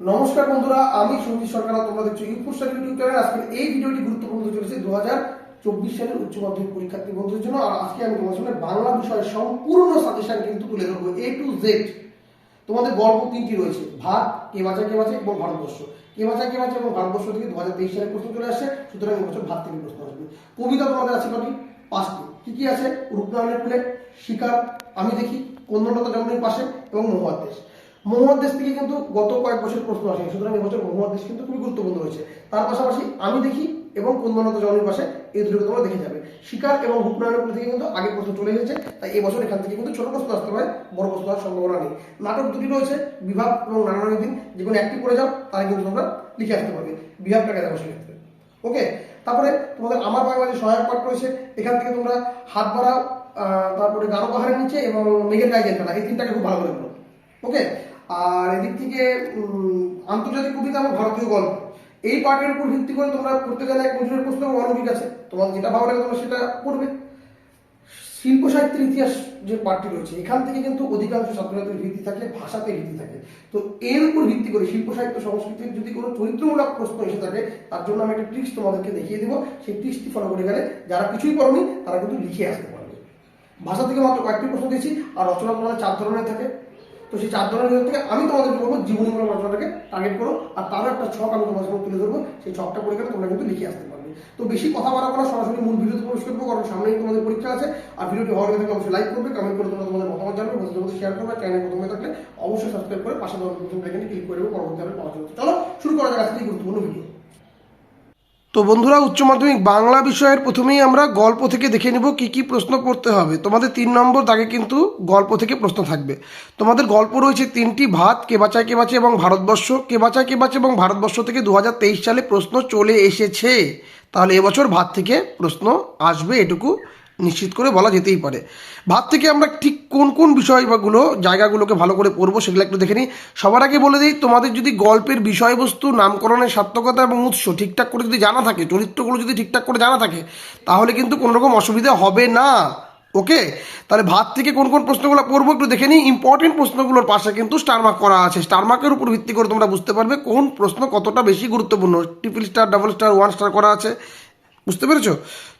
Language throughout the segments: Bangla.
নমস্কার বন্ধুরা, আমি সঞ্জিত সরকার তোমরা দেখছ ইউপুর স্টাডি ইউটিউব চ্যানেল আজকে এই ভিডিওটি গুরুত্বপূর্ণ চলেছে দু হাজার চব্বিশ সালের উচ্চ মাধ্যমিক পরীক্ষার্থী বন্ধুদের জন্য। আর আজকে আমি তোমার সামনে বাংলা বিষয়ের সম্পূর্ণ সাজেশন কিন্তু তুলে ধরবো এ টু জেড তোমাদের গল্প তিনটি রয়েছে, ভাত, কে বাঁচা কে বাঁচা এবং ভারতবর্ষ। কে বাঁচা কে বাঁচা এবং ভারতবর্ষ থেকে দু হাজার তেইশ সালের প্রশ্ন চলে আসছে সুতরাং এবছর ভাত থেকে প্রশ্ন আসবে। কবিতা তোমাদের আছে কটি? পাঁচটি। কি কি আছে? রূপনারায়ণের ফুলে, শিকার, আমি দেখি কন্যলতা জন্মের পাশে এবং মহুয়ার দেশ। মহুয়ার দেশ থেকে কিন্তু গত কয়েক বছর প্রশ্ন আসে, সুতরাং এবছর মহুয়ার দেশ কিন্তু খুবই গুরুত্বপূর্ণ রয়েছে। তার পাশাপাশি আমি দেখি এবং কন্যলতা জন্মের পাশে এই দুটোকে তোমরা দেখে যাবে। শিকার এবং ফুলে থেকে কিন্তু আগে প্রশ্ন চলে গেছে তাই এবছর এখান থেকে কিন্তু ছোট প্রশ্ন আসতে পারে, বড় প্রশ্ন আসার সম্ভাবনা নেই। নাটক দুটি রয়েছে, বিভাগ এবং নানান দিন, যে কোনো একটি করে যাও, তাহলে কিন্তু তোমরা লিখে আসতে পারবে, বিভাগটাকে দেখো সেক্ষেত্রে। ওকে? তারপরে তোমাদের আমার বাংলা যে সহায়ক পাঠ রয়েছে, এখান থেকে তোমরা হাত বাড়াও তারপরে গারো পাহাড়ের নিচে এবং মেঘের গায়ে জেলখানা এই তিনটাকে খুব ভালো করে ওকে? আর এদিক থেকে আন্তর্জাতিক কবিতা এবং ভারতীয় গল্প। এই পার্টের উপর ভিত্তি করে তোমরা করতে গেলে এক বছরের প্রশ্ন এবং অনভিক আছে। তোমার যেটা ভালো লাগে তোমরা সেটা পড়বে শিল্প সাহিত্যের ইতিহাস যে পাঠটি রয়েছে, এখান থেকে কিন্তু অধিকাংশ ছাত্রছাত্রীর ভিত্তি থাকে, ভাষাতে ভিত্তি থাকে। তো এর উপর ভিত্তি করে শিল্প সাহিত্য সংস্কৃতির যদি কোনো চরিত্রমূলক প্রশ্ন এসে থাকে, তার জন্য আমি একটা ট্রিক্স তোমাদেরকে দেখিয়ে দেবো। সেই ট্রিক্সটি ফলো করে গেলে যারা কিছুই পড়নি, তারা কিন্তু লিখে আসতে পারবে। ভাষা থেকে মাত্র কয়েকটি প্রশ্ন দিয়েছি, আর রচনা তোমাদের চার ধরনের থাকে। তো সেই চার ধরনের থেকে আমি তোমাদের বলব জীবনীমূলক রচনাটাকে টার্গেট করো, আর তারও একটা ছক আমি তোমার সামনে তুলে ধরবো, সেই ছকটা পড়ে গেলে তোমরা কিন্তু লিখে আসতে পারবে তো বেশি কথা বাড়াবো না, সরাসরি মূল ভিডিওতে প্রবেশ করব, কারণ সামনেই তোমাদের পরীক্ষা আছে, আর ভিডিওটি লাগে থাকলে অবশ্যই লাইক করবে কমেন্ট করে তোমরা তোমাদের মতামত জানাবে, বন্ধুদের মধ্যে শেয়ার করবে চ্যানেল প্রথমে থাকলে অবশ্যই সাবস্ক্রাইব করে পাশে দেওয়া প্রথম ক্লিক করে দেবে পরবর্তীভাবে পড়াশোনা করতে। চলো, শুরু করা যাক আজকে গুরুত্বপূর্ণ ভিডিও তো বন্ধুরা, উচ্চ মাধ্যমিক বাংলা বিষয়ের প্রথমেই আমরা গল্প থেকে দেখে নেব কি কি প্রশ্ন করতে হবে। তোমাদের তিন নম্বর দাগে কিন্তু গল্প থেকে প্রশ্ন থাকবে। তোমাদের গল্প রয়েছে তিনটি, ভাত, কে বাঁচায়, কে বাঁচে এবং ভারতবর্ষ। কে বাঁচায়, কে বাঁচে এবং ভারতবর্ষ থেকে দু হাজার তেইশ সালে প্রশ্ন চলে এসেছে। তাহলে এবছর ভাত থেকে প্রশ্ন আসবে এটুকু। নিশ্চিত করে বলা যেতেই পারে। ভাত থেকে আমরা ঠিক কোন কোন বিষয়গুলো জায়গাগুলোকে ভালো করে পড়ব সেগুলো একটু দেখে নিই। সবার আগে বলে দিই, তোমাদের যদি গল্পের বিষয়বস্তু, নামকরণের সার্থকতা এবং উৎস ঠিকঠাক করে যদি জানা থাকে, চরিত্রগুলো যদি ঠিকঠাক করে জানা থাকে, তাহলে কিন্তু কোনো রকম অসুবিধা হবে না। ওকে? তাহলে ভাত থেকে কোন কোন প্রশ্নগুলো পড়ব একটু দেখে নিই। ইম্পর্টেন্ট প্রশ্নগুলোর পাশে কিন্তু স্টার মার্ক করা আছে। স্টার মার্কের উপর ভিত্তি করে তোমরা বুঝতে পারবে কোন প্রশ্ন কতটা বেশি গুরুত্বপূর্ণ। Triple star double star one star করা আছে। বুঝতে পেরেছ?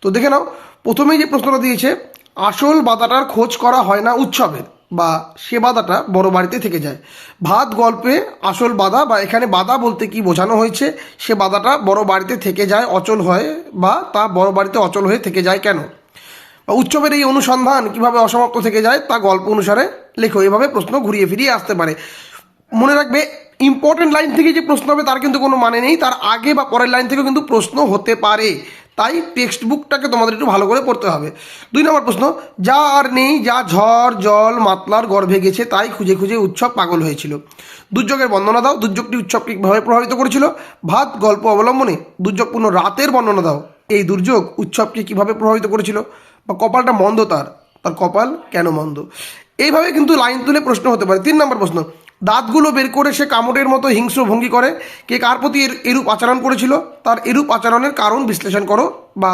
তো দেখে নাও। প্রথমেই যে প্রশ্নটা দিয়েছে, আসল বাদাটার খোঁজ করা হয় না উৎসবের বা সে বাদাটা বড় বাড়িতে থেকে যায়। ভাত, গল্পে আসল বাধা বা এখানে বাধা বলতে কি বোঝানো হয়েছে? সে বাধাটা বড় বাড়িতে থেকে যায়, অচল হয় বা তা বড় বাড়িতে অচল হয়ে থেকে যায় কেন? বা উৎসবের এই অনুসন্ধান কীভাবে অসমাপ্ত থেকে যায় তা গল্প অনুসারে লেখো। এভাবে প্রশ্ন ঘুরিয়ে ফিরিয়ে আসতে পারে। মনে রাখবে ইম্পর্টেন্ট লাইন থেকে যে প্রশ্ন হবে তার কিন্তু কোনো মানে নেই। তার আগে বা পরের লাইন থেকেও কিন্তু প্রশ্ন হতে পারে। তাই টেক্সট বুকটাকে তোমাদের একটু ভালো করে পড়তে হবে। দুই নম্বর প্রশ্ন, যা আর নেই, যা ঝড়, জল, মাতলার গর্ভে গেছে, তাই খুঁজে খুঁজে উৎসব পাগল হয়েছিল। দুর্যোগের বর্ণনা দাও, দুর্যোগটি উৎসবকে কীভাবে প্রভাবিত করেছিল। ভাত, গল্প, অবলম্বনে দুর্যোগপূর্ণ রাতের বর্ণনা দাও। এই দুর্যোগ উৎসবকে কীভাবে প্রভাবিত করেছিল? বা কপালটা মন্দ তার? তার কপাল কেন মন্দ? এইভাবে কিন্তু লাইন তুলে প্রশ্ন হতে পারে। তিন নম্বর প্রশ্ন দাঁতগুলো বের করে সে কামড়ের মতো হিংস্র ভঙ্গি করে। কে কার প্রতি এর এরূপ আচরণ করেছিল? তার এরূপ আচরণের কারণ বিশ্লেষণ করো। বা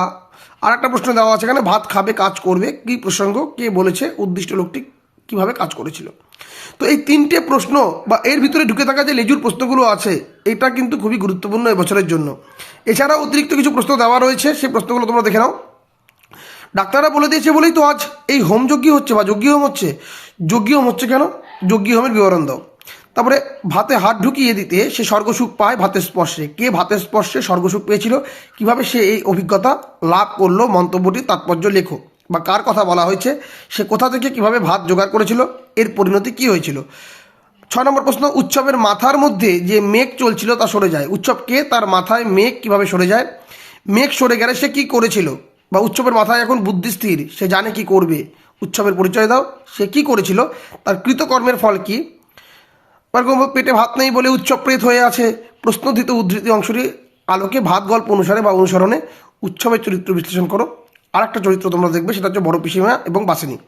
আর একটা প্রশ্ন দেওয়া আছে এখানে, ভাত খাবে, কাজ করবে, কি প্রসঙ্গ? কে বলেছে উদ্দিষ্ট লোকটি কীভাবে কাজ করেছিল? তো এই তিনটে প্রশ্ন বা এর ভিতরে ঢুকে থাকা যে লেজুর প্রশ্নগুলো আছে, এটা কিন্তু খুবই গুরুত্বপূর্ণ এবছরের জন্য। এছাড়াও অতিরিক্ত কিছু প্রশ্ন দেওয়া রয়েছে সেই প্রশ্নগুলো তোমরা দেখে নাও। ডাক্তাররা বলে দিয়েছে বলেই তো আজ এই হোম যজ্ঞ হচ্ছে বা যজ্ঞ হোম হচ্ছে। যজ্ঞ হোম হচ্ছে কেন? যজ্ঞ হোমের বিবরণ দাও। তারপরে ভাতে হাত ঢুকিয়ে দিতে সে স্বর্গসুখ পায় ভাতের স্পর্শে। কে ভাতের স্পর্শে স্বর্গসুখ পেয়েছিল? কীভাবে সে এই অভিজ্ঞতা লাভ করল? মন্তব্যটির তাৎপর্য লেখো। বা কার কথা বলা হয়েছে? সে কোথা থেকে কীভাবে ভাত জোগাড় করেছিল? এর পরিণতি কী হয়েছিল? ছয় নম্বর প্রশ্ন, উৎসবের মাথার মধ্যে যে মেঘ চলছিল তা সরে যায়। উৎসবকে তার মাথায় মেঘ কীভাবে সরে যায়? মেঘ সরে গেলে সে কি করেছিল? বা উৎসবের মাথায় এখন বুদ্ধি স্থির, সে জানে কি করবে? উৎসবের পরিচয় দাও, সে কি করেছিল? তার কৃতকর্মের ফল কি? এরকম পেটে ভাত নেই বলে উৎসব প্রেত হয়ে আছে প্রশ্নধিত উদ্ধৃতি অংশটি। আলোকে ভাত গল্প অনুসারে বা অনুসরণে উৎসবের চরিত্র বিশ্লেষণ করো। আর একটা চরিত্র তোমরা দেখবে, সেটা হচ্ছে বড় পিসিমা এবং বাসিনী।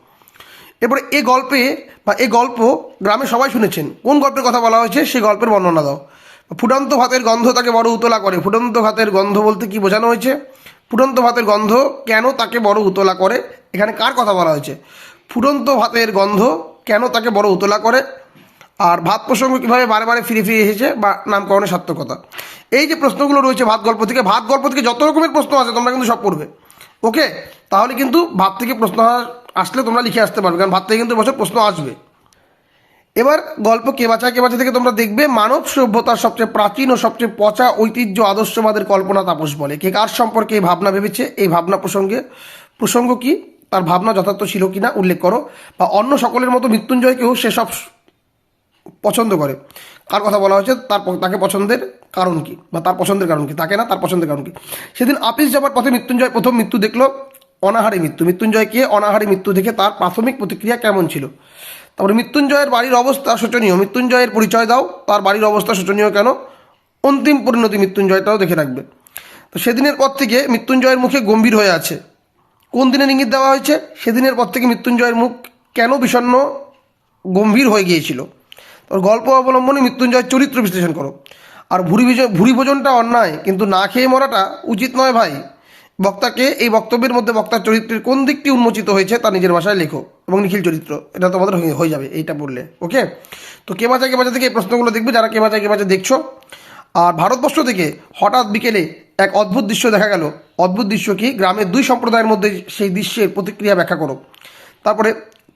এরপরে এ গল্পে বা এ গল্প গ্রামে সবাই শুনেছেন। কোন গল্পের কথা বলা হয়েছে সেই গল্পের বর্ণনা দাও। ফুটন্ত ভাতের গন্ধ তাকে বড় উতলা করে। ফুটন্ত ভাতের গন্ধ বলতে কি বোঝানো হয়েছে? ফুটন্ত ভাতের গন্ধ কেন তাকে বড় উতলা করে? এখানে কার কথা বলা হয়েছে? ফুটন্ত ভাতের গন্ধ কেন তাকে বড় উতলা করে? আর ভাত প্রসঙ্গ কীভাবে বারে বারে ফিরে ফিরে এসেছে বা নামকরণের সার্থকতা? এই যে প্রশ্নগুলো রয়েছে ভাত গল্প থেকে, ভাত গল্প থেকে যত রকমের প্রশ্ন আছে তোমরা কিন্তু সব পড়বে। ওকে? তাহলে কিন্তু ভাত থেকে প্রশ্ন আসলে তোমরা লিখে আসতে পারবে, কারণ ভাত থেকে কিন্তু বছর প্রশ্ন আসবে। এবার গল্প কে বাঁচা কে বাঁচা থেকে তোমরা দেখবে মানব সভ্যতার সবচেয়ে প্রাচীন ও সবচেয়ে পচা ঐতিহ্য আদর্শবাদের কল্পনা তাপস বলে। কে কার সম্পর্কে এই ভাবনা ভেবেছে? এই ভাবনা প্রসঙ্গে, প্রসঙ্গ কি? তার ভাবনা যথার্থ ছিল কিনা উল্লেখ করো, বা অন্য সকলের মতো মৃত্যুঞ্জয়কেও সেসব পছন্দ করে। কার কথা বলা হয়েছে? তার তাকে পছন্দের কারণ কি? বা তার পছন্দের কারণ কি? তাকে না, তার পছন্দের কারণ কি? সেদিন আপিস যাবার পথে মৃত্যুঞ্জয় প্রথম মৃত্যু দেখল অনাহারী মৃত্যু। মৃত্যুঞ্জয়কে অনাহারী মৃত্যু দেখে তার প্রাথমিক প্রতিক্রিয়া কেমন ছিল? তারপরে মৃত্যুঞ্জয়ের বাড়ির অবস্থা শোচনীয়। মৃত্যুঞ্জয়ের পরিচয় দাও। তার বাড়ির অবস্থা শোচনীয় কেন? অন্তিম পরিণতি মৃত্যুঞ্জয়টাও দেখে রাখবে। তো সেদিনের পর থেকে মৃত্যুঞ্জয়ের মুখে গম্ভীর হয়ে আছে। কোন দিনের ইঙ্গিত দেওয়া হয়েছে? সেদিনের পর থেকে মৃত্যুঞ্জয়ের মুখ কেন বিষণ্ণ, গম্ভীর হয়ে গিয়েছিল? তোর গল্প অবলম্বনে মৃত্যুঞ্জয়ের চরিত্র বিশ্লেষণ করো। আর ভুরি ভুরি ভোজনটা অন্যায়, কিন্তু না খেয়ে মরাটা উচিত নয় ভাই। বক্তাকে এই বক্তব্যের মধ্যে বক্তার চরিত্রের কোন দিকটি উন্মোচিত হয়েছে তা নিজের ভাষায় লেখো এবং নিখিল চরিত্র। এটা তোমাদের হয়ে যাবে এইটা বললে, ওকে? তো কে বাঁচা কে বাঁচা থেকে এই প্রশ্নগুলো দেখবে, যারা কে বাঁচা কে বাঁচা দেখছ। আর ভারতবর্ষ থেকে হঠাৎ বিকেলে এক অদ্ভুত দৃশ্য দেখা গেল। অদ্ভুত দৃশ্য কি গ্রামের দুই সম্প্রদায়ের মধ্যে সেই দৃশ্যের প্রতিক্রিয়া ব্যাখ্যা করো। তারপরে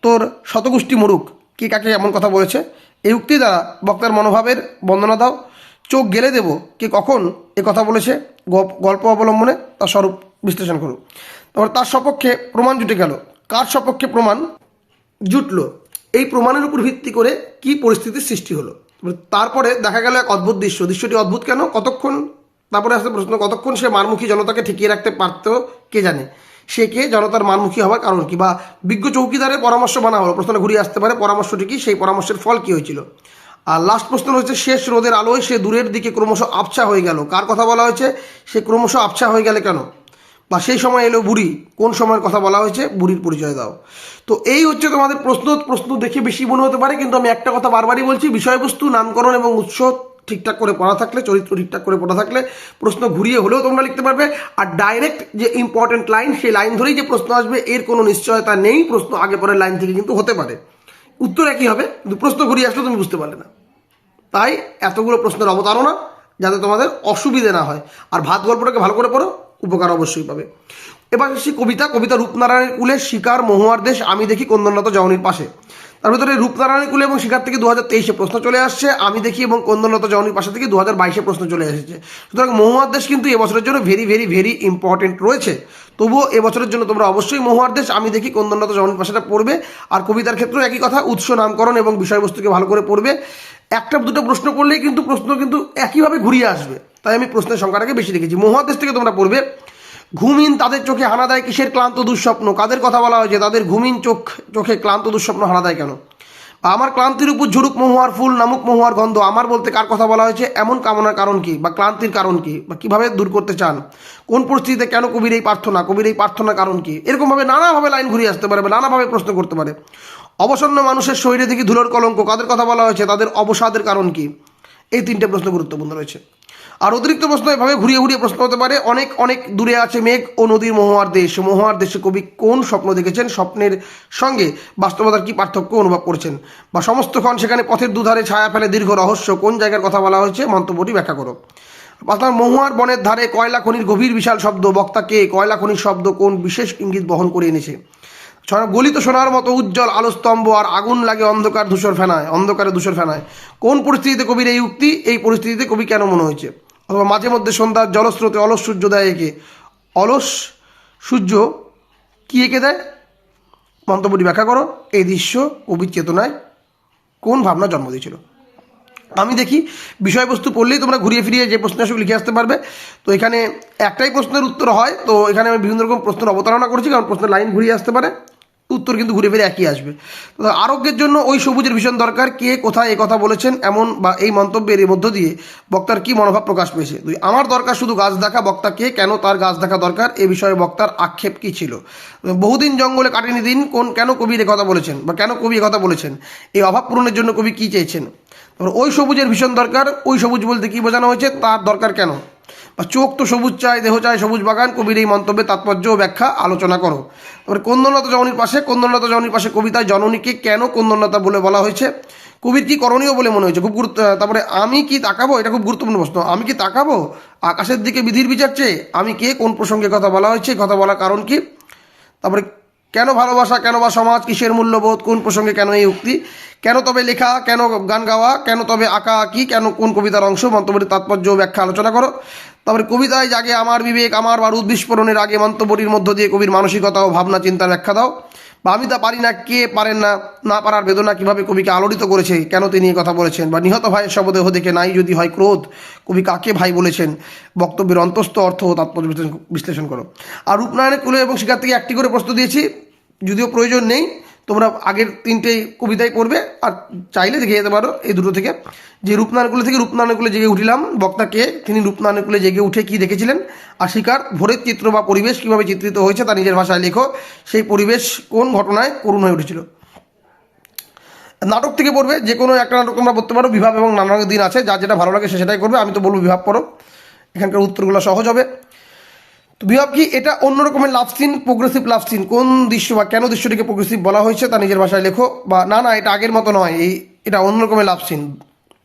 তোর শতগোষ্ঠী মরুক, কে কাকে এমন কথা বলেছে? এই উক্তি দ্বারা বক্তার মনোভাবের বর্ণনা দাও। চোখ গেলে দেব কে কখন এ কথা বলেছে। গল্প অবলম্বনে তার স্বরূপ বিশ্লেষণ করো তারপর তার সপক্ষে প্রমাণ জুটে গেল। কার সপক্ষে প্রমাণ জুটলো? এই প্রমাণের উপর ভিত্তি করে কি পরিস্থিতির সৃষ্টি হলো? তারপরে দেখা গেল এক অদ্ভুত দৃশ্য। দৃশ্যটি অদ্ভুত কেন? কতক্ষণ? তারপরে আসতে প্রশ্ন, কতক্ষণ সে মারমুখী জনতাকে ঠেকিয়ে রাখতে পারত কে জানে? সে কে? জনতার মানমুখী হওয়ার কারণ কি? বা বিজ্ঞ চৌকিদারের পরামর্শ বানা হলো প্রশ্নটা ঘুরিয়ে আসতে পারে পরামর্শটি কি? সেই পরামর্শের ফল কি হয়েছিল? আর লাস্ট প্রশ্ন হচ্ছে, শেষ রোদের আলোয় সে দূরের দিকে ক্রমশ আবছা হয়ে গেল। কার কথা বলা হয়েছে? সে ক্রমশ আবছা হয়ে গেলে কেন? বা সেই সময় এলো বুড়ি। কোন সময়ের কথা বলা হয়েছে? বুড়ির পরিচয় দাও। তো এই হচ্ছে তোমাদের প্রশ্ন। প্রশ্ন দেখে বেশি মনে হতে পারে, কিন্তু আমি একটা কথা বারবারই বলছি, বিষয়বস্তু, নামকরণ এবং উৎস ঠিকঠাক করে পড়া থাকলে, চরিত্র ঠিকঠাক করে পড়া থাকলে প্রশ্ন ঘুরিয়ে হলেও তোমরা লিখতে পারবে। আর ডাইরেক্ট যে ইম্পর্টেন্ট লাইন সেই লাইন ধরেই যে প্রশ্ন আসবে, এর কোনো নিশ্চয়তা নেই, প্রশ্ন আগে পরের লাইন থেকে কিন্তু হতে পারে। উত্তর একই হবে, কিন্তু প্রশ্ন ঘুরিয়ে আসলে তুমি বুঝতে পারলে না। তাই এতগুলো প্রশ্নের অবতারণা, যাতে তোমাদের অসুবিধে না হয়। আর ভাত গল্পটাকে ভালো করে পড়ো, উপকার অবশ্যই পাবে। এবার আসছি কবিতা কবিতা রূপনারায়ণের কুলে শিকার মহুয়ার দেশ, আমি দেখি কন্দনরত জওয়ানির পাশে। তার ভিতরে রূপনারায়ণের কুলে এবং শিকার থেকে দু হাজার তেইশে প্রশ্ন চলে আসছে, আমি দেখি এবং কন্দনরত জওয়ানির পাশে থেকে দু হাজার বাইশে প্রশ্ন চলে এসেছে। সুতরাং মহুয়ার দেশ কিন্তু এবছরের জন্য ভেরি ভেরি ভেরি ইম্পর্টেন্ট রয়েছে। তবুও এবছরের জন্য তোমরা অবশ্যই মহুয়ার দেশ, আমি দেখি কন্দনরত জওয়ানির পাশেটা পড়বে। আর কবিতার ক্ষেত্রেও একই কথা, উৎস, নামকরণ এবং বিষয়বস্তুকে ভালো করে পড়বে। একটা দুটো প্রশ্ন করলেই কিন্তু প্রশ্ন কিন্তু একইভাবে ঘুরিয়ে আসবে। তাই আমি প্রশ্নের সংখ্যাটাকে বেশি রেখেছি। মহাদেশ থেকে তোমরা পড়বে ঘুমিন তাদের চোখে হানা দেয় কিসের ক্লান্ত দুঃস্বপ্ন? কাদের কথা বলা হয়েছে? তাদের ঘুমিন চোখ, চোখে ক্লান্ত দুঃস্বপ্ন হানা দেয় কেন? বা আমার ক্লান্তির উপর ঝুড়ুক মহুয়ার ফুল, নামুক মহুয়ার গন্ধ, আমার বলতে কার কথা বলা হয়েছে? এমন কামনার কারণ কি? বা ক্লান্তির কারণ কি? বা কীভাবে দূর করতে চান? কোন পরিস্থিতিতে কেন কবির এই প্রার্থনা? কবির এই প্রার্থনার কারণ কি? এরকমভাবে নানাভাবে লাইন ঘুরিয়ে আসতে পারে বা নানাভাবে প্রশ্ন করতে পারে। অবসন্ন মানুষের শরীরে দেখি ধুলোর কলঙ্ক। কাদের কথা বলা হয়েছে? তাদের অবসাদের কারণ কি? এই তিনটে প্রশ্ন গুরুত্বপূর্ণ রয়েছে। আর অতিরিক্ত প্রশ্ন এভাবে ঘুরিয়ে ঘুরিয়ে প্রশ্ন হতে পারে। অনেক অনেক দূরে আছে মেঘ ও নদীর মহুয়ার দেশ। মহুয়ার দেশে কবি কোন স্বপ্ন দেখেছেন? স্বপ্নের সঙ্গে বাস্তবতার কি পার্থক্য অনুভব করছেন? বা সমস্তক্ষণ সেখানে পথের দুধারে ছায়া ফেলে দীর্ঘ রহস্য কোন জায়গার কথা বলা হয়েছে? মন্তব্যটি ব্যাখ্যা করো। আপনার মহুয়ার বনের ধারে কয়লা খনির গভীর বিশাল শব্দ। বক্তাকে কয়লা খনির শব্দ কোন বিশেষ ইঙ্গিত বহন করে এনেছে? গলিত সোনার মতো উজ্জ্বল আলোস্তম্ভ আর আগুন লাগে অন্ধকার ধূসর ফেনায়, অন্ধকারে ধূসর ফেনায়। কোন পরিস্থিতিতে কবির এই উক্তি? এই পরিস্থিতিতে কবি কেন মনে হয়েছে? অথবা মাঝে মধ্যে সন্ধ্যার জলস্রোতে অলস সূর্য দেয় একে। অলস সূর্য কি এঁকে দেয়? মন্তব্যটি ব্যাখ্যা করো। এই দৃশ্য কবির চেতনায় কোন ভাবনা জন্ম দিয়েছিল? আমি দেখি বিষয়বস্তু পড়লেই তোমরা ঘুরিয়ে ফিরিয়ে যে প্রশ্ন আসবে লিখে আসতে পারবে। তো এখানে একটাই প্রশ্নের উত্তর হয়। তো এখানে আমি বিভিন্ন রকম প্রশ্নের অবতারণা করেছি, কারণ প্রশ্নের লাইন ঘুরিয়ে আসতে পারে। উত্তর কিন্তু ঘুরে ফিরে একই আসবে। আরোগ্যের জন্য ওই সবুজের ভীষণ দরকার, কে কোথায় এ কথা বলেছেন, এমন বা এই মন্তব্যের এর মধ্য দিয়ে বক্তার কি মনোভাব প্রকাশ পেয়েছে? দুই, আমার দরকার শুধু গাছ দেখা, বক্তা কে, কেন তার গাছ দেখা দরকার? এ বিষয়ে বক্তার আক্ষেপ কি ছিল? বহুদিন জঙ্গলে কাটেনি দিন, কোন, কেন কবি কথা বলেছেন বা কেন কবি কথা বলেছেন? এই অভাব পূরণের জন্য কবি কি চেয়েছেন? ওই সবুজের ভীষণ দরকার, ওই সবুজ বলতে কি বোঝানো হয়েছে, তার দরকার কেন? বা চোখ তো সবুজ চায় দেহ চায় সবুজ বাগান, কবির এই মন্তব্যে তাৎপর্য ও ব্যাখ্যা আলোচনা করো। তারপরে কন্দনলতা জননীর পাশে, কন্দনলতা জননীর পাশে কবিতায় জননীকে কেন কন্দনলতা বলে বলা হয়েছে? কবির কি করণীয় বলে মনে হয়েছে? খুব গুরুত্ব, তারপরে আমি কি তাকাবো? এটা খুব গুরুত্বপূর্ণ প্রশ্ন। আমি কি তাকাবো? আকাশের দিকে বিধির বিচার চেয়ে আমি কে? কোন প্রসঙ্গে কথা বলা হয়েছে? কথা বলার কারণ কি? তারপরে কেন ভালোবাসা, কেন বা সমাজ কিসের মূল্যবোধ? কোন প্রসঙ্গে কেন এই উক্তি? কেন তবে লেখা, কেন গান গাওয়া? কেন তবে আঁকা আঁকি? কেন কোন কবিতার অংশ? মন্তব্যের তাৎপর্য ব্যাখ্যা আলোচনা করো। তারপরে কবিতায় জাগে আমার বিবেক, আমার বারুদ বিস্ফোরণের আগে মন্তব্যটির মধ্য দিয়ে কবির মানসিকতা ও ভাবনা চিন্তার ব্যাখ্যা দাও। বা আমি তা পারি না, কে পারেন না না পারার বেদনা কীভাবে কবিকে আলোড়িত করেছে, কেন তিনি কথা বলেছেন? বা নিহত ভাইয়ের শবদেহ দেখে নাই যদি হয় ক্রোধ, কবি কাকে ভাই বলেছেন? বক্তব্যের অন্তস্থ অর্থ ও তাৎপর্য বিশ্লেষণ করো। আর রূপনারায়ণের কুলে এবং শিকার থেকে একটি করে প্রশ্ন দিয়েছি, যদিও প্রয়োজন নেই তোমরা আগের তিনটে কবিতাই পড়বে আর চাইলে দেখে যেতে পারো এই দুটো থেকে। যে রূপনারায়ণকুলে থেকে রূপনারায়ণকুলে জেগে উঠিলাম বক্তাকে তিনি রূপনারায়ণকুলে জেগে উঠে কি দেখেছিলেন? আর শিকার ভোরের চিত্র বা পরিবেশ কীভাবে চিত্রিত হয়েছে তা নিজের ভাষায় লেখো। সেই পরিবেশ কোন ঘটনায় করুণ হয়ে উঠেছিল? নাটক থেকে পড়বে, যে কোনো একটা নাটক তোমরা পড়তে পারো বিভাব এবং নানা দিন আছে যা যেটা ভালো লাগে সে সেটাই করবে, আমি তো বলব বিভাব পড়ো। এখানকার উত্তরগুলো সহজ হবে। তো বিভাব কি এটা অন্য রকমের love scene progressive love scene কোন দৃশ্য বা কেন দৃশ্যটিকে প্রোগ্রেসিভ বলা হয়েছে তা নিজের ভাষায় লেখো? বা না না, এটা আগের মতো নয়, এই এটা অন্য রকমের লাভ সিন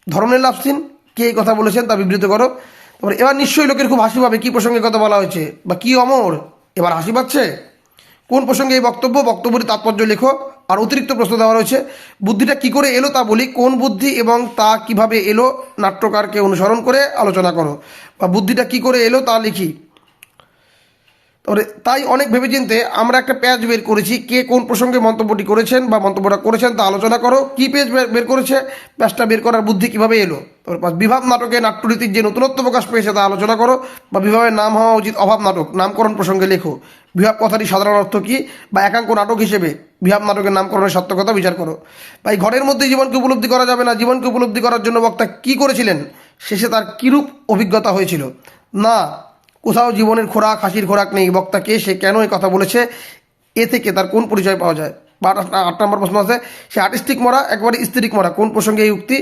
ধরনের লাভ সিন কে এই কথা বলেছেন তা বিবৃত করো। তারপরে, এবার নিশ্চয়ই লোকের খুব হাসি পাবে, কী প্রসঙ্গে কথা বলা হয়েছে? বা কি অমর? এবার হাসি পাচ্ছে? কোন প্রসঙ্গে এই বক্তব্য? বক্তব্যটি তাৎপর্য লেখো। আর অতিরিক্ত প্রশ্ন দেওয়া রয়েছে, বুদ্ধিটা কি করে এলো তা বলি। কোন বুদ্ধি এবং তা কীভাবে এলো? নাট্যকারকে অনুসরণ করে আলোচনা করো। বা বুদ্ধিটা কি করে এলো তা লিখি। তাই অনেক ভেবেচিন্তে আমরা একটা প্যাচ বের করেছি, কে কোন প্রসঙ্গে মন্তব্যটি করেছেন বা মন্তব্যটা করেছেন তা আলোচনা করো। কি পেজ বের- করেছে, প্যাচটা বের করার বুদ্ধি কীভাবে এলো? তারপর বিভাব নাটকে নাট্যরীতির যে নতুনত্ব প্রকাশ পেয়েছে তা আলোচনা করো, বা বিভাবের নাম হওয়া উচিত অভাব নাটক, নামকরণ প্রসঙ্গে লেখো। বিভাব কথাটি সাধারণ অর্থ কী? বা একাঙ্ক নাটক হিসেবে বিভাব নাটকের নামকরণের সত্যকতা বিচার করো। এই ঘরের মধ্যে জীবনকে উপলব্ধি করা যাবে না, জীবনকে উপলব্ধি করার জন্য বক্তা কী করেছিলেন? শেষে তার কীরূপ অভিজ্ঞতা হয়েছিল? না কোথাও জীবনের খোরাক, হাসির খোরাক নেই। বক্তাকে সে কেন এই কথা বলেছে, এ থেকে তার কোন পরিচয় পাওয়া যায়? বা আট নম্বর প্রশ্ন আছে, সে আর্টিস্টিক মরা, একবারে স্ত্রীক মরা, কোন প্রসঙ্গে এই উক্তি?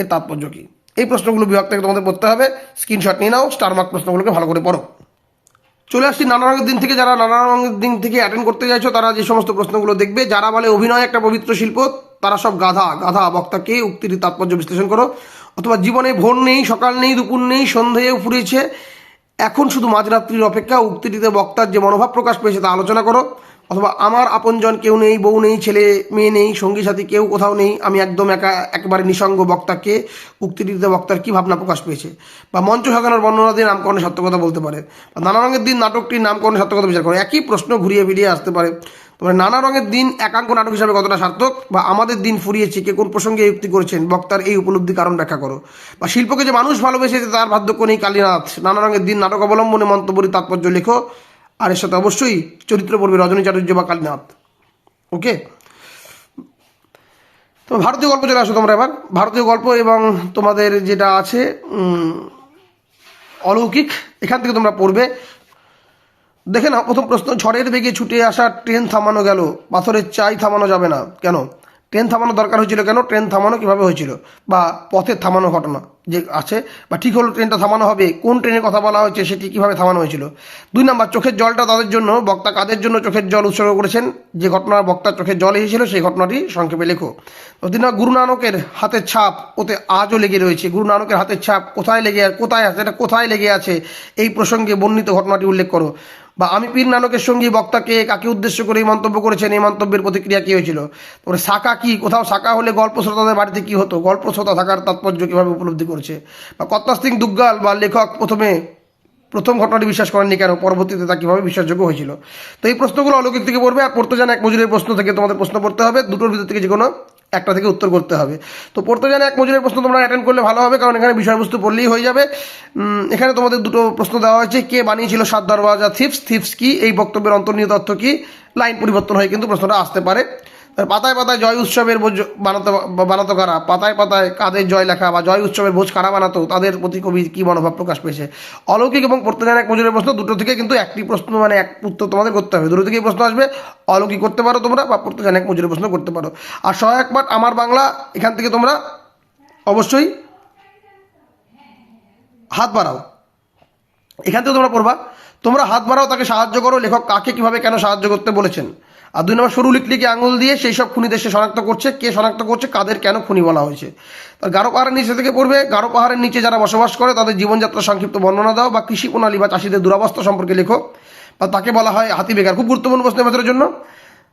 এর তাৎপর্য কী? এই প্রশ্নগুলো বিভাগ থেকে তোমাদের পড়তে হবে। স্ক্রিনশট নিয়ে নাও স্টার মার্ক প্রশ্নগুলোকে ভালো করে পড়ো। চলে আসছি নানা রঙের দিন থেকে, যারা নানা রঙের দিন থেকে অ্যাটেন্ড করতে চাইছো, তারা যে সমস্ত প্রশ্নগুলো দেখবে, যারা বলে অভিনয় একটা পবিত্র শিল্প, তারা সব গাধা গাধা। বক্তাকে উক্তির তাৎপর্য বিশ্লেষণ করো। অথবা জীবনে ভোর নেই, সকাল নেই, দুপুর নেই, সন্ধেও ফুরিয়েছে এখন শুধু মাঝরাত্রির অপেক্ষা, উক্তিটিতে বক্তার যে মনোভাব প্রকাশ পেয়েছে তা আলোচনা করো। অথবা আমার আপনজন কেউ নেই, বউ নেই, ছেলে, মেয়ে নেই, সঙ্গী সাথী কেউ কোথাও নেই, আমি একদম একা, একেবারে নিঃসঙ্গ বক্তাকে, উক্তিটিতে বক্তার কী ভাবনা প্রকাশ পেয়েছে? বা মঞ্চ সাজানোর বর্ণনা দিয়ে নামকরণের সত্যকথা বলতে পারে। বা নানা রঙের দিন নাটকটির নামকরণের সত্যকথা বিচার করে। একই প্রশ্ন ঘুরিয়ে ফিরিয়ে আসতে পারে। তবে নানা রঙের দিন একাঙ্ক নাটক হিসাবে কতটা সার্থক বা আমাদের দিন ফুরিয়েছে, কে কোন প্রসঙ্গে উক্তি করেছেন, বক্তার এই উপলব্ধি কারণ ব্যাখ্যা করো। বা শিল্পকে যে মানুষ ভালোবেসেছে তার বার্ধক্য নেই কালীনাথ। নানা রঙের দিন নাটক অবলম্বনে মন্তব্যের তাৎপর্য লেখো, আর এর সাথে অবশ্যই চরিত্র পড়বে রজনী চাটুর্য বা কালীনাথ। ওকে তো ভারতীয় গল্প চলে আসো তোমরা এবার। ভারতীয় গল্প এবং তোমাদের যেটা আছে অলৌকিক, এখান থেকে তোমরা পড়বে। দেখে না প্রথম প্রশ্ন ঝড়ের বেগে ছুটে আসা ট্রেন থামানো গেল। পাথরের চাই থামানো যাবে না। কেন? ট্রেন থামানো দরকার হয়েছিল কেন? ট্রেন থামানো কীভাবে হয়েছিল? বা পথের থামানো ঘটনা যে আছে বা ঠিক হলো ট্রেনটা থামানো হবে কোন ট্রেনের কথা বলা হয়েছে সেটি কীভাবে থামানো হয়েছিল? দুই নাম্বার চোখের জলটা তাদের জন্য বক্তা কাদের জন্য চোখের জল উৎসর্গ করেছেন? যে ঘটনা বক্তার চোখের জল এসেছিল সেই ঘটনাটি সংক্ষেপে লেখো। তিন নম্বর, গুরু নানকের হাতের ছাপ ওতে আজও লেগে রয়েছে। গুরু নানকের হাতের ছাপ কোথায় লেগে কোথায় আছে এটা কোথায় লেগে আছে? এই প্রসঙ্গে বর্ণিত ঘটনাটি উল্লেখ করো। বা আমি পীর নানকের সঙ্গী, বক্তাকে কাকে উদ্দেশ্য করে এই মন্তব্য করেছেন, এই মন্তব্যের প্রতিক্রিয়া কী হয়েছিল? তারপরে শাখা কী, কোথাও শাখা হলে গল্প শ্রোতাদের বাড়িতে কী হতো? গল্প শ্রোতা থাকার তাৎপর্য কীভাবে উপলব্ধি করেছে? বা কত্তা সিং দুগ্গাল বা লেখক প্রথমে প্রথম ঘটনাটি বিশ্বাস করেননি কেন? পরবর্তীতে তা কীভাবে বিশ্বাসযোগ্য হয়েছিল? তো এই প্রশ্নগুলো অলৌকিক থেকে পড়বে। আর পড়তে জান এক মজুরের প্রশ্ন থেকে তোমাদের প্রশ্ন পড়তে হবে। দুটোর ভিতর থেকে যে কোনো একটা থেকে উত্তর করতে হবে। তো পড়তে জানে এক মজুরের প্রশ্ন তোমরা অ্যাটেন্ড করলে ভালো হবে, কারণ এখানে বিষয়বস্তু পড়লেই হয়ে যাবে। এখানে তোমাদের দুটো প্রশ্ন দেওয়া হয়েছে, কে বানিয়েছিল সাত দরওয়াজা থিপস থিপস কি, এই বক্তব্যের অন্তর্নিহিত অর্থ কি, লাইন পরিবর্তন হয়ে কিন্তু প্রশ্নটা আসতে পারে। পাতায় পাতায় জয় উৎসবের ভোজ বানাতো বানাতো কারা? পাতায় পাতায় কাদের জয় লেখা বা জয় উৎসবের ভোজ কারা বানাতো? তাদের প্রতি কবি কী মনোভাব প্রকাশ পেয়েছে? অলৌকিক এবং জানা এক মজুরের প্রশ্ন, দুটো থেকে কিন্তু একটি প্রশ্ন মানে এক উত্তর তোমাদের করতে হবে। দুটো থেকেই প্রশ্ন আসবে। অলৌকিক করতে পারো তোমরা বা জানা এক মজুরের প্রশ্ন করতে পারো। আর সহায়ক পাঠ আমার বাংলা, এখান থেকে তোমরা অবশ্যই হাত বাড়াও। এখান থেকে তোমরা পড়বা। তোমরা হাত বাড়াও, তাকে সাহায্য করো। লেখক কাকে কীভাবে কেন সাহায্য করতে বলেছেন? আর দুই নম্বর, সরু লিকলিকে আঙুল দিয়ে সেই সব খুনিদের সে শনাক্ত করছে। কে শনাক্ত করছে, কাদের কেন খুনি বলা হয়েছে? তার গারো পাহাড়ের নিচে থেকে পড়বে, গারো পাহাড়ের নিচে যারা বসবাস করে, তাদের জীবনযাত্রা সংক্ষিপ্ত বর্ণনা দাও বা কৃষি প্রণালী বা চাষিদের দুরাবস্থা সম্পর্কে লেখো। বা তাকে বলা হয় হাতি বেকার খুব গুরুত্বপূর্ণ প্রশ্ন ভেতরের জন্য।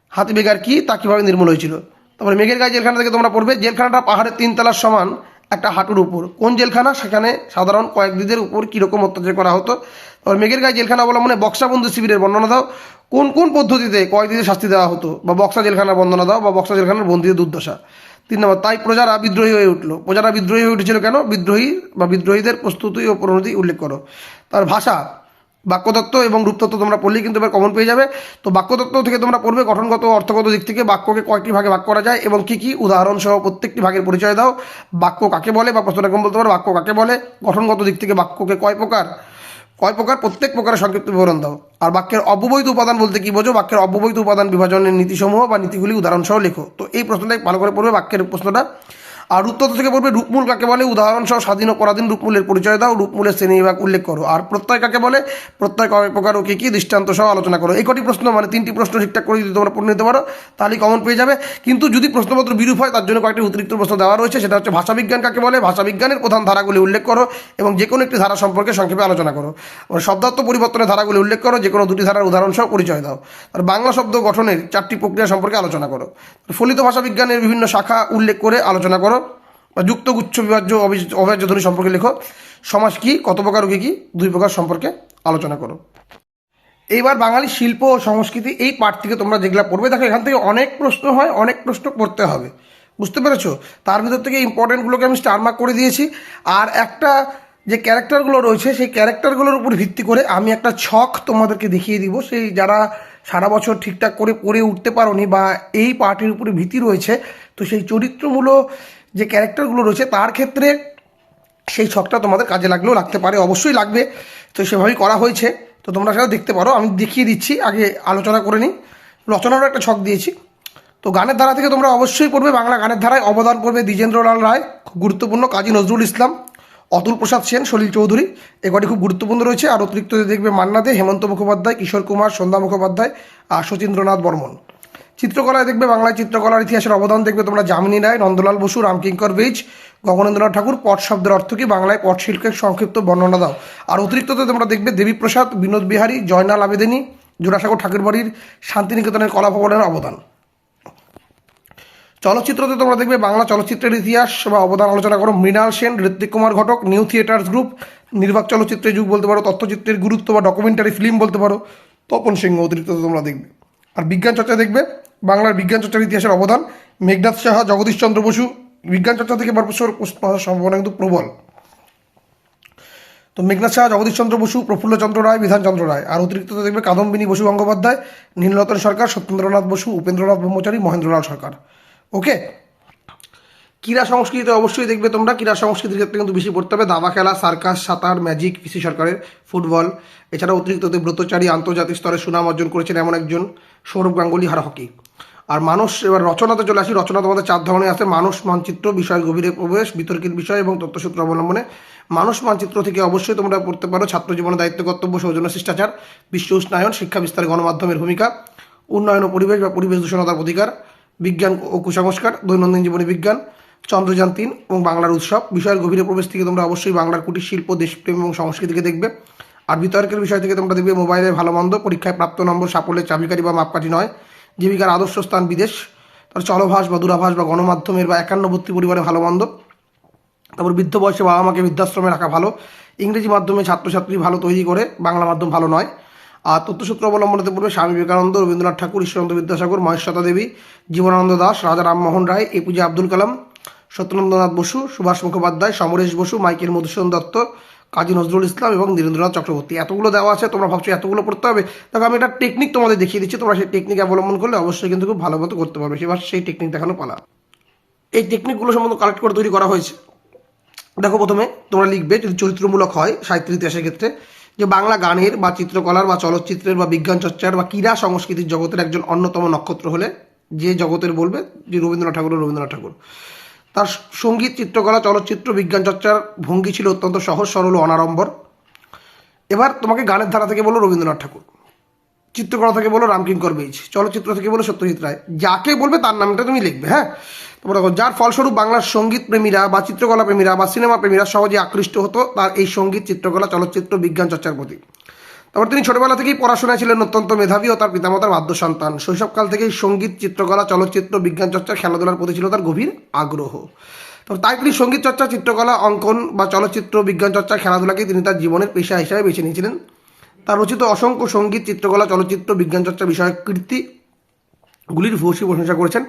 হাতি বেকার কি? তা কীভাবে নির্মূল হয়েছিল? তারপরে মেঘের গায়ে জেলখানা থেকে তোমরা পড়বে, জেলখানাটা পাহাড়ের তিন তলার সমান একটা হাঁটুর উপর। কোন জেলখানা? সেখানে সাধারণ কয়েকদিনের উপর কীরকম অত্যাচার করা হতো? তারপর মেঘের গায়ে জেলখানা অবলম্বনে বক্সাবন্ধু শিবিরের বর্ণনা দাও। কোন কোন পদ্ধতিতে কয়েকদিনের শাস্তি দেওয়া হতো? বা বক্সা জেলখানার বন্দনা দাও বা বক্সা জেলখানার বন্দীদের দুর্দশা। তিন নম্বর, তাই প্রজারা বিদ্রোহী হয়ে উঠল। প্রজারা বিদ্রোহী হয়ে উঠেছিল কেন? বিদ্রোহী বা বিদ্রোহীদের প্রস্তুতি ও পরিণতি উল্লেখ করো। তার ভাষা, বাক্যতত্ত্ব এবং রূপতত্ত্ব তোমরা পড়লেই কিন্তু এবার কমন পেয়ে যাবে। তো বাক্যতত্ত্ব থেকে তোমরা পড়বে গঠনগত অর্থগত দিক থেকে বাক্যকে কয়েকটি ভাগে ভাগ করা যায় এবং কি কি? উদাহরণ সহ প্রত্যেকটি ভাগের পরিচয় দাও। বাক্য কাকে বলে বা প্রশ্ন রকম বলতে পারো? বাক্য কাকে বলে? গঠনগত দিক থেকে বাক্যকে কয় প্রকার? কয় প্রকার? প্রত্যেক প্রকারের সংক্ষিপ্ত বিবরণ দাও। আর বাক্যের অব্যবহিত উপাদান বলতে কি বোঝো? বাক্যের অব্যবহিত উপাদান বিভাজনের নীতিসমূহ বা নীতিগুলি উদাহরণসহ লেখো। তো এই প্রশ্নটা ভালো করে পড়বে বাক্যের প্রশ্নটা। আর উত্তর থেকে পড়বে রূপমূল কাকে বলে? উদাহরণ সহ স্বাধীন ও পরাধীন রূপমূলের পরিচয় দাও, রূপমূলের শ্রেণীবিভাগ উল্লেখ করো। আর প্রত্যয় কাকে বলে? প্রত্যয় কয় প্রকার ও কী কী? দৃষ্টান্ত সহ আলোচনা করো। এই কটি প্রশ্ন মানে তিনটি প্রশ্ন ঠিকঠাক করে যদি তোমরা পড়ে নিতে পারো, তাহলে কমন পেয়ে যাবে। কিন্তু যদি প্রশ্নপত্র বিরূপ হয়, তার জন্য কয়েকটি অতিরিক্ত প্রশ্ন দেওয়া রয়েছে। সেটা হচ্ছে, ভাষাবিজ্ঞান কাকে বলে? ভাষাবিজ্ঞানের প্রধান ধারাগুলি উল্লেখ করো এবং যে কোনো একটি ধারা সম্পর্কে সংক্ষেপে আলোচনা করো। শব্দার্থ পরিবর্তনের ধারাগুলি উল্লেখ করো যে কোনো দুটি ধারার উদাহরণ সহ পরিচয় দাও। আর বাংলা শব্দ গঠনের চারটি প্রক্রিয়া সম্পর্কে আলোচনা করো। ফলিত ভাষাবিজ্ঞানের বিভিন্ন শাখা উল্লেখ করে আলোচনা করো। বা যুক্ত গুচ্ছ বিভাজ্য অবিভাজ্য ধ্বনি সম্পর্কে লেখো। সমাজ কি, কত প্রকার ও কি, দুই প্রকার সম্পর্কে আলোচনা করো। এইবার বাঙালি শিল্প ও সংস্কৃতি এই পাঠ থেকে তোমরা যেগুলো পড়বে, দেখো এখান থেকে অনেক প্রশ্ন হয়, অনেক প্রশ্ন করতে হবে। বুঝতে পেরেছ? তার ভিতর থেকে ইম্পর্টেন্টগুলোকে আমি স্টার মার্ক করে দিয়েছি। আর একটা যে ক্যারেক্টারগুলো রয়েছে, সেই ক্যারেক্টারগুলোর উপর ভিত্তি করে আমি একটা ছক তোমাদেরকে দেখিয়ে দিব। সেই যারা সারা বছর ঠিকঠাক করে পড়ে উঠতে পারোনি বা এই পার্টির উপরে ভীতি রয়েছে, তো সেই চরিত্রমূলক যে ক্যারেক্টারগুলো রয়েছে তার ক্ষেত্রে সেই ছকটা তোমাদের কাজে লাগলেও লাগতে পারে, অবশ্যই লাগবে। তো সেভাবেই করা হয়েছে। তো তোমরা সেটা দেখতে পারো। আমি দেখিয়ে দিচ্ছি, আগে আলোচনা করে নিই। রচনারও একটা ছক দিয়েছি। তো গানের ধারা থেকে তোমরা অবশ্যই পড়বে, বাংলা গানের ধারায় অবদান করবে দ্বিজেন্দ্রলাল রায়, খুব গুরুত্বপূর্ণ কাজী নজরুল ইসলাম, অতুল প্রসাদ সেন, সলিল চৌধুরী। এ কটি খুব গুরুত্বপূর্ণ রয়েছে। আর অতিরিক্ত দেখবে মান্না দে, হেমন্ত মুখোপাধ্যায়, কিশোর কুমার, সন্ধ্যা মুখোপাধ্যায় আর শচীন্দ্রনাথ বর্মন। চিত্রকলায় দেখবে, বাংলায় চিত্রকলার ইতিহাসের অবদান দেখবে তোমরা যামিনী রায়, নন্দলাল বসু, রামকিঙ্কর বেজ, গগনেন্দ্রনাথ ঠাকুর, পট শব্দের অর্থ কি? বাংলায় পট শিল্পের সংক্ষিপ্ত বর্ণনা দাও। আর অতিরিক্ততে তোমরা দেখবে দেবীপ্রসাদ, বিনোদ বিহারী, জয়নাল আবেদিনী, জোড়াসাগর ঠাকুরবাড়ির শান্তিনিকেতনের কলা ভবনের অবদান। চলচ্চিত্রতে তোমরা দেখবে বাংলা চলচ্চিত্রের ইতিহাস বা অবদান আলোচনা করো। Mrinal Sen, Ritwik Kumar Ghatak, New Theatres group, নির্বাক চলচ্চিত্রের যুগ বলতে পারো, তথ্যচিত্রের গুরুত্ব বা ডকুমেন্টারি ফিল্ম বলতে পারো, তপন সিংহ অতিরিক্ত তোমরা দেখবে। আর বিজ্ঞান চর্চা দেখবে বাংলার বিজ্ঞান চর্চার ইতিহাসের অবদান। মেঘনাথ সাহা, জগদীশ চন্দ্র বসু বিজ্ঞান চর্চা থেকে প্রফেসর প্রশ্ন সম্ভাবনা কিন্তু প্রবল। তো মেঘনাথ সাহা জগদীশচন্দ্র বসু, প্রফুল্ল চন্দ্র রায়, বিধান চন্দ্র রায়। আর অতিরিক্ত দেখবে কাদম্বিনী বসু গঙ্গোপাধ্যায়, নীলরতন সরকার, সত্যেন্দ্রনাথ বসু, উপেন্দ্রনাথ ব্রহ্মচারী, মহেন্দ্রলাল সরকার। ওকে? ক্রীড়া সংস্কৃতিতে অবশ্যই দেখবে তোমরা। ক্রীড়া সংস্কৃতির ক্ষেত্রে কিন্তু বেশি পড়তে হবে। দাবা খেলা, সার্কাস, সাঁতার, ম্যাজিক, পিসি সরকারের ফুটবল। এছাড়া অতিরিক্ত ব্রতচারী, আন্তর্জাতিক স্তরে সুনাম অর্জন করেছেন এমন একজন সৌরভ গাঙ্গুলি হার হকি আর মানুষ, এবার রচনাতে চলে আসি। রচনা তোমাদের চার ধরনের আছে। মানুষ মানচিত্র, বিষয়, গভীরে প্রবেশ বিতর্কিত বিষয় এবং তথ্যসূত্র অবলম্বনে। মানুষ মানচিত্র থেকে অবশ্যই তোমরা পড়তে পারো। ছাত্র জীবনের দায়িত্ব, কর্তব্য, সৌজন্য, শিষ্টাচার, বিশ্ব উষ্ণায়ন, শিক্ষা বিস্তার, গণমাধ্যমের ভূমিকা, উন্নয়ন ও পরিবেশ বা পরিবেশ দূষণতার অধিকার বিজ্ঞান ও কুসংস্কার, দৈনন্দিন জীবনী বিজ্ঞান চন্দ্রযান তিন এবং বাংলার উৎসব। বিষয়ের গভীরে প্রবেশ থেকে তোমরা অবশ্যই বাংলার কুটির শিল্প, দেশপ্রেম এবং সংস্কৃতিকে দেখবে। আর বিতর্কের বিষয় থেকে তোমরা দেখবে মোবাইলের ভালো মন্দ, পরীক্ষায় প্রাপ্ত নম্বর, সাফল্যের চাবিকারী বা মাপকাঠি নয়। জীবিকার আদর্শ স্থান বিদেশ। তার চলভাস বা দূরাভাস বা গণমাধ্যমের বা একান্নবর্তী পরিবারে ভালো মন্দ। তারপর বৃদ্ধ বয়সে বাবা মাকে বৃদ্ধাশ্রমে রাখা ভালো। ইংরেজি মাধ্যমে ছাত্রছাত্রী ভালো তৈরি করে, বাংলা মাধ্যম ভালো নয়। আর তথ্যসূত্র অবলম্বনতে পড়বে স্বামী বিবেকানন্দ, রবীন্দ্রনাথ ঠাকুর, ঈশ্বরচন্দ্র বিদ্যাসাগর মহেশ্বতা দেবী জীবনানন্দ দাস, রাজা রামমোহন রায় এপিজে আব্দুল কালাম। সত্যেন্দ্রনাথ বসু, সুভাষ মুখোপাধ্যায়, সমরেশ বসু, মাইকেল মধুসূদন দত্ত, কাজী নজরুল ইসলাম এবং নীরেন্দ্রনাথ চক্রবর্তী। এতগুলো দেওয়া আছে, তোমরা ভাবছ এতগুলো পড়তে হবে? দেখো, আমি একটা টেকনিক তোমাদের দেখিয়ে দিচ্ছি। তোমরা সেই টেকনিক অবলম্বন করলে অবশ্যই কিন্তু খুব ভালো মতো করতে পারবে। সেবার সেই টেকনিক দেখানো পালা। এই টেকনিকগুলো সম্বন্ধে কালেক্ট করে তৈরি করা হয়েছে। দেখো প্রথমে তোমরা লিখবে যদি চরিত্রমূলক হয় সাহিত্য ইতিহাসের ক্ষেত্রে, যে বাংলা গানের বা চিত্রকলার বা চলচ্চিত্রের বা বিজ্ঞান চর্চার বা ক্রীড়া সংস্কৃতির জগতের একজন অন্যতম নক্ষত্র হলে যে জগতের বলবে যে রবীন্দ্রনাথ ঠাকুর রবীন্দ্রনাথ ঠাকুর। তার সংগীত, চিত্রকলা, চলচ্চিত্র, বিজ্ঞান চর্চার ভঙ্গি ছিল অত্যন্ত সহজ, সরল ও অনাড়ম্বর। এবার তোমাকে গানের ধারা থেকে বলো রবীন্দ্রনাথ ঠাকুর। চিত্রকলা থেকে বলো রামকিঙ্কর বেইজ চলচ্চিত্র থেকে বলো সত্যজিৎ রায়। যাকে বলবে তার নামটা তুমি লিখবে হ্যাঁ? তোমরা দেখো, যার ফলস্বরূপ বাংলার সংগীত প্রেমীরা বা চিত্রকলা প্রেমীরা বা সিনেমা প্রেমীরা সহজে আকৃষ্ট হতো তার এই সংগীত, চিত্রকলা, চলচ্চিত্র, বিজ্ঞান চর্চার প্রতি। তারপর তিনি ছোটবেলা থেকেই পড়াশোনায় ছিলেন অত্যন্ত মেধাবী ও তার পিতামাতার বাদ্য সন্তান শৈশবকাল থেকেই সংগীত, চিত্রকলা, চলচ্চিত্র, বিজ্ঞান চর্চা খেলাধুলার প্রতি ছিল তার গভীর আগ্রহ। তবে তাই তিনি সংগীত চর্চা, চিত্রকলা, অঙ্কন বা চলচ্চিত্র, বিজ্ঞান চর্চা খেলাধুলাকে তিনি তার জীবনের পেশা হিসাবে বেছে নিয়েছিলেন। তার রচিত অসংখ্য সংগীত, চিত্রকলা, চলচ্চিত্র, বিজ্ঞান চর্চা বিষয়ক কীর্তিগুলির ভূয়সী প্রশংসা করেছেন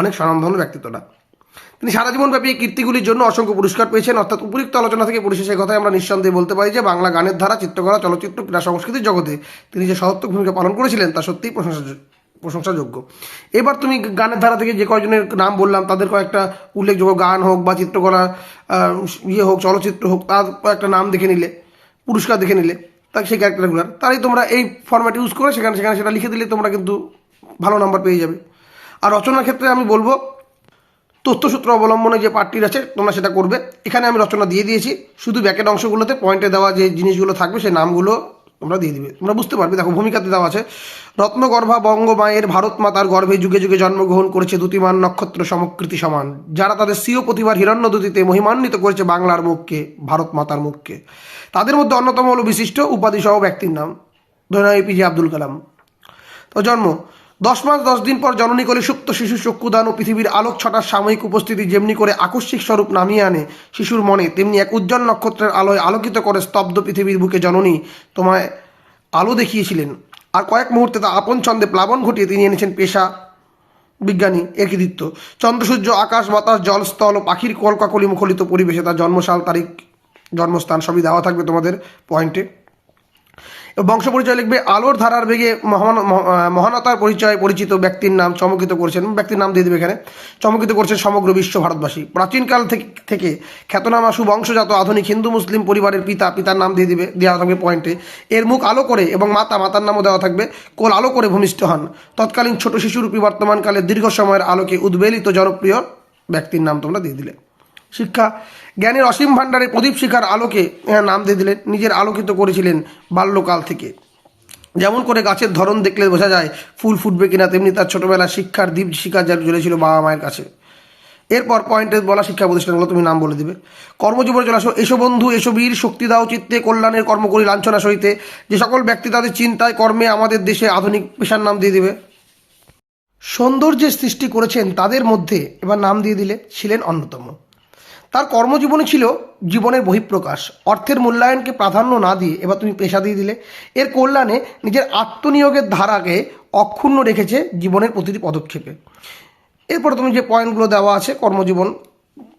অনেক স্বনামধন্য ব্যক্তিত্বরা। তিনি সারা জীবনব্যাপী এই কীর্তিগুলির জন্য অসংখ্য পুরস্কার পেয়েছেন। অর্থাৎ উপযুক্ত আলোচনা থেকে পরিশেষে কথায় আমরা নিঃসন্দেহে বলতে পারি যে, বাংলা গানের ধারা, চিত্রকলা, চলচ্চিত্র, ক্রীড়া সংস্কৃতির জগতে তিনি যে সদর্থক ভূমিকা পালন করেছিলেন, তা সত্যিই প্রশংসা প্রশংসাযোগ্য। এবার তুমি গানের ধারা থেকে যে কয়জনের নাম বললাম, তাদের কয়েকটা উল্লেখযোগ্য গান হোক বা চিত্রকলা ইয়ে হোক, চলচ্চিত্র হোক, তার কয়েকটা নাম দেখে নিলে, পুরস্কার দেখে নিলে তাকে সেই ক্যারেক্টারগুলোর তারই তোমরা এই ফর্ম্যাট ইউজ করে সেখানে সেখানে সেটা লিখে দিলে তোমরা কিন্তু ভালো নাম্বার পেয়ে যাবে। আর রচনার ক্ষেত্রে আমি বলব তথ্যসূত্র অবলম্বনে যে পার্টির আছে, তোমরা সেটা করবে। এখানে আমি রচনা দিয়ে দিয়েছি। শুধু ব্যাকেট অংশগুলোতে পয়েন্টে দেওয়া যে জিনিসগুলো থাকবে, সেই নামগুলো তোমরা দিয়ে দিবে। তোমরা বুঝতে পারবে, দেখো ভূমিকাতে দেওয়া আছে, রত্নগর্ভা বঙ্গমায়ের ভারত মাতার গর্ভে যুগে যুগে জন্মগ্রহণ করেছে দুতিমান নক্ষত্র সমকৃতি সমান, যারা তাদের স্বীয় প্রতিভার হিরণ্যদুতিতে মহিমান্বিত করেছে বাংলার মুখকে, ভারত মাতার মুখকে। তাদের মধ্যে অন্যতম হলো বিশিষ্ট উপাধিসহ ব্যক্তির নাম। ধরে এপিজে আব্দুল কালাম। তো জন্ম দশ মাস, দশ দিন পর জননী কোলে সুপ্ত শিশু চক্ষুদান ও পৃথিবীর আলোক ছটার সাময়িক উপস্থিতি যেমনি করে আকস্মিক স্বরূপ নামিয়ে আনে শিশুর মনে, তেমনি এক উজ্জ্বল নক্ষত্রের আলোয় আলোকিত করে স্তব্ধ পৃথিবীর বুকে জননী তোমায় আলো দেখিয়েছিলেন। আর কয়েক মুহূর্তে তা আপন ছন্দে প্লাবন ঘটিয়ে তিনি এনেছেন পেশা বিজ্ঞানী এর কৃতিত্ব চন্দ্রসূর্য আকাশ, বাতাস জলস্থল ও পাখির কলকাকলি মুখলিত পরিবেশে তার জন্মসাল, তারিখ, জন্মস্থান সবই দেওয়া থাকবে তোমাদের পয়েন্টে। বংশ পরিচয় লিখবে আলোর ধারার বেগে মহান, মহ- মহানতার পরিচয়ে পরিচিত ব্যক্তির নাম চমকিত করেছেন। ব্যক্তির নাম দিয়ে দেবে এখানে, চমকিত করছেন সমগ্র বিশ্ব ভারতবাসী প্রাচীনকাল থেকে খ্যাতনামা সুবংশজাত আধুনিক হিন্দু মুসলিম পরিবারের পিতা, পিতার নাম দিয়ে দিবে, দেওয়া থাকবে পয়েন্টে। এর মুখ আলো করে এবং মাতা, মাতার নামও দেওয়া থাকবে। কোল আলো করে ভূমিষ্ঠ হন। তৎকালীন ছোট শিশুরূপী বর্তমানকালে দীর্ঘ সময়ের আলোকে উদ্বেলিত জনপ্রিয় ব্যক্তির নাম তোমরা দিয়ে দিলে। শিক্ষা। জ্ঞানের অসীম ভাণ্ডারে প্রদীপ শিখার আলোকে নাম দিয়ে দিলেন, নিজের আলোকিত করেছিলেন বাল্যকাল থেকে। যেমন করে গাছের ধরন দেখলে বোঝা যায়, ফুল ফুটবে কিনা, তেমনি তার ছোটবেলার শিক্ষার দ্বীপ শিক্ষা যার জ্বলেছিল বাবা মায়ের কাছে। এরপর পয়েন্টে বলা শিক্ষা প্রতিষ্ঠানগুলো তুমি নাম বলে দিবে। কর্মজীবনে চলে এসো বন্ধু, এসো বীর, শক্তি দাও চিত্তে, কল্যাণের কর্ম করি লাঞ্ছনা সহিতে। যে সকল ব্যক্তি তাদের চিন্তায়, কর্মে আমাদের দেশে আধুনিক পেশার নাম দিয়ে দিবে। সৌন্দর্যের সৃষ্টি করেছেন তাদের মধ্যে, এবার নাম দিয়ে দিলে, ছিলেন অন্যতম। তার কর্মজীবনে ছিল জীবনের বহিঃপ্রকাশ। অর্থের মূল্যায়নকে প্রাধান্য না দিয়ে এবার তুমি পেশা দিয়ে দিলে। এর কল্যাণে নিজের আত্মনিয়োগের ধারাকে অক্ষুণ্ণ রেখেছে জীবনের প্রতিটি পদক্ষেপে। এরপরে তুমি যে পয়েন্টগুলো দেওয়া আছে, কর্মজীবন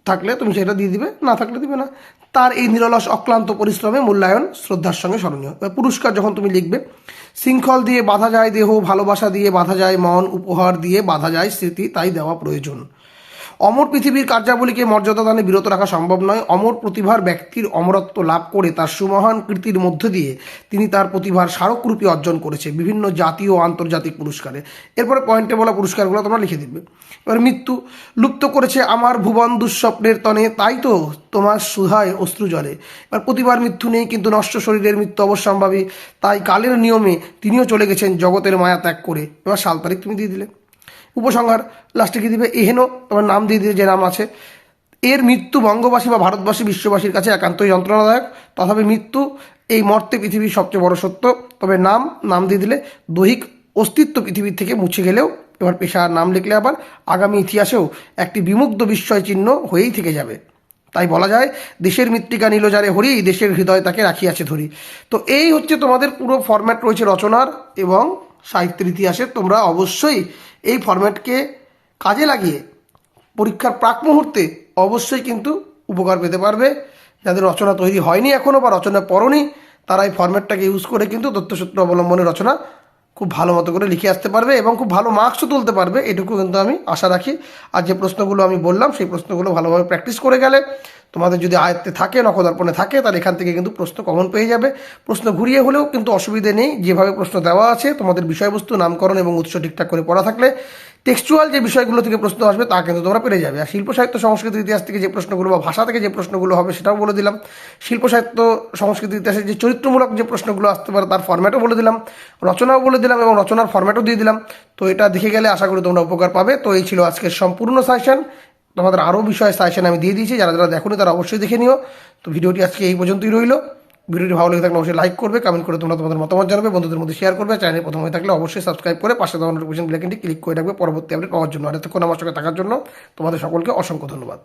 থাকলে তুমি সেটা দিয়ে দিবে, না থাকলে দিবে না। তার এই নিরলস অক্লান্ত পরিশ্রমে মূল্যায়ন শ্রদ্ধার সঙ্গে স্মরণীয়। পুরস্কার যখন তুমি লিখবে, শৃঙ্খল দিয়ে বাধা যায়, দেহ ভালোবাসা দিয়ে বাধা যায়, মন উপহার দিয়ে বাধা যায়, স্মৃতি তাই দেওয়া প্রয়োজন। অমর পৃথিবীর কার্যাবলীকে মর্যাদা দানে বিরত রাখা সম্ভব নয়। অমর প্রতিভার ব্যক্তির অমরত্ব লাভ করে তার সুমহান কৃতির মধ্য দিয়ে তিনি তার প্রতিভার স্মারকরূপী অর্জন করেছে বিভিন্ন জাতীয় ও আন্তর্জাতিক পুরস্কারে। এরপরে পয়েন্টে বলা পুরস্কারগুলো তোমরা লিখে দিবে। এবার মৃত্যু লুপ্ত করেছে আমার ভুবন দুঃস্বপ্নের তনে, তাই তো তোমার সুধায় অশ্রু জলে এবার প্রতিবার মৃত্যু নেই, কিন্তু নষ্ট শরীরের মৃত্যু অবশ্যম্ভাবী। তাই কালের নিয়মে তিনিও চলে গেছেন জগতের মায়া ত্যাগ করে। এবার সাল তারিখ তুমি দিয়ে দিলে। উপসংহার লাস্টে কি দিবে? এহেন, তোমার নাম দিয়ে দিয়ে যে নাম আছে। এর মৃত্যু বঙ্গবাসী বা ভারতবাসী বিশ্ববাসীর কাছে একান্তই যন্ত্রণাদায়ক। তথাপি মৃত্যু এই মর্তে পৃথিবীর সবচেয়ে বড় সত্য। তবে নাম নাম দিয়ে দিলে দৈহিক অস্তিত্ব পৃথিবীর থেকে মুছে গেলেও, এবার পেশার নাম লিখলে আবার আগামী ইতিহাসেও একটি বিমুগ্ধ বিস্ময় চিহ্ন হয়েই থেকে যাবে। তাই বলা যায়, দেশের মৃত্তিকা নিল যারে হরি দেশের হৃদয় তাকে রাখিয়াছে ধরি। তো এই হচ্ছে তোমাদের পুরো ফরম্যাট রয়েছে রচনার এবং সাহিত্যের ইতিহাসে তোমরা অবশ্যই এই ফরম্যাটকে কাজে লাগিয়ে পরীক্ষার প্রাক মুহূর্তে অবশ্যই কিন্তু উপকার পেতে পারবে। যাদের রচনা তৈরি হয়নি এখনও বা রচনা পড়নি, তারা এই ফরম্যাটটাকে ইউজ করে কিন্তু তথ্যসূত্র অবলম্বনে রচনা খুব ভালো মতো করে লিখে আসতে পারবে এবং খুব ভালো মার্কসও তুলতে পারবে। এটুকু কিন্তু আমি আশা রাখি। আর যে প্রশ্নগুলো আমি বললাম, সেই প্রশ্নগুলো ভালোভাবে প্র্যাকটিস করে গেলে তোমাদের যদি আয়ত্তে থাকে নকদর্পণে থাকে, তাহলে এখান থেকে কিন্তু প্রশ্ন কমন পেয়ে যাবে। প্রশ্ন ঘুরিয়ে হলেও কিন্তু অসুবিধে নেই। যেভাবে প্রশ্ন দেওয়া আছে, তোমাদের বিষয়বস্তু, নামকরণ এবং উৎস ঠিকঠাক করে পড়া থাকলে টেক্সচুয়াল যে বিষয়গুলো থেকে প্রশ্ন আসবে তা কিন্তু তোমরা পেরে যাবে। আর শিল্প সাহিত্য, সংস্কৃতির ইতিহাস থেকে যে প্রশ্নগুলো বা ভাষা থেকে যে প্রশ্নগুলো হবে সেটাও বলে দিলাম। শিল্প সাহিত্য, সংস্কৃতির ইতিহাসে যে চরিত্রমূলক যে প্রশ্নগুলো আসতে পারে তার ফর্ম্যাটও বলে দিলাম। রচনাও বলে দিলাম এবং রচনার ফর্ম্যাটও দিয়ে দিলাম। তো এটা দেখে গেলে আশা করি তোমরা উপকার পাবে। তো এই ছিল আজকের সম্পূর্ণ সাজেশন তোমাদের আরও বিষয়ে সাজেশন আমি দিয়ে দিয়েছি। যারা যারা দেখোনি তারা অবশ্যই দেখে নিও। তো ভিডিওটি আজকে এই পর্যন্তই রইল। ভিডিওটি ভালো লেগে থাকলে অবশ্যই লাইক করবে কমেন্ট করে তোমরা তোমাদের মতামত জানাবে, বন্ধুদের মধ্যে শেয়ার করবে চ্যানেল প্রথম হয়ে থাকলে অবশ্যই সাবস্ক্রাইব করে পাশে তোমার নোটিফিকেশন ব্লেকিনটি ক্লিক করে রাখবে, পরবর্তী আপডেট পাওয়ার জন্য। আর এতক্ষণ আমার সঙ্গে থাকার জন্য তোমাদের সকলকে অসংখ্য ধন্যবাদ।